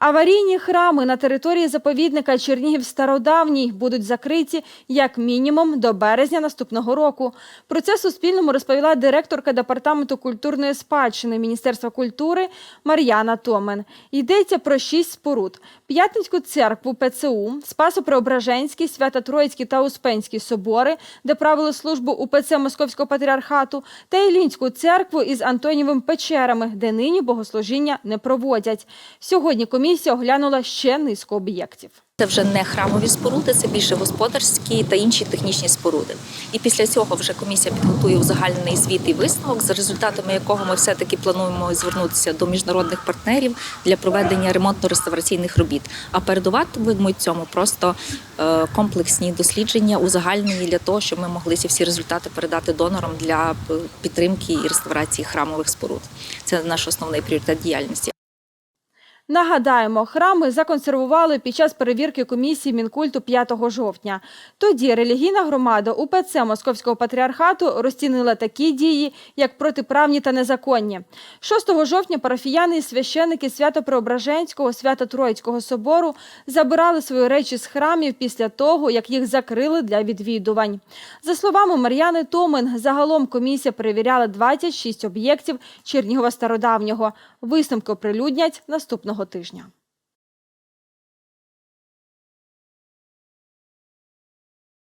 Аварійні храми на території заповідника Чернігів Стародавній будуть закриті як мінімум до березня наступного року. Про це Суспільному розповіла директорка департаменту культурної спадщини Міністерства культури Мар'яна Томен. Йдеться про шість споруд: П'ятницьку церкву ПЦУ, Спасо-Преображенський, Свято-Троїцький та Успенський собори, де правили службу УПЦ Московського патріархату, та Ілінську церкву із Антонівим печерами, де нині богослужіння не проводять. Сьогодні комісія оглянула ще низку об'єктів. Це вже не храмові споруди, це більше господарські та інші технічні споруди. І після цього вже комісія підготує узагальнений звіт і висновок, за результатами якого ми все-таки плануємо звернутися до міжнародних партнерів для проведення ремонтно-реставраційних робіт. А передуватимуть цьому просто е, комплексні дослідження, узагальнені для того, щоб ми могли ці всі результати передати донорам для підтримки і реставрації храмових споруд. Це наш основний пріоритет діяльності. Нагадаємо, храми законсервували під час перевірки комісії Мінкульту 5 жовтня. Тоді релігійна громада УПЦ Московського патріархату розцінила такі дії, як протиправні та незаконні. 6 жовтня парафіяни і священики Свято-Преображенського, Свято-Троїцького собору забирали свої речі з храмів після того, як їх закрили для відвідувань. За словами Мар'яни Томен, загалом комісія перевіряла 26 об'єктів Чернігова Стародавнього. Висновки оприлюднять наступного тижня.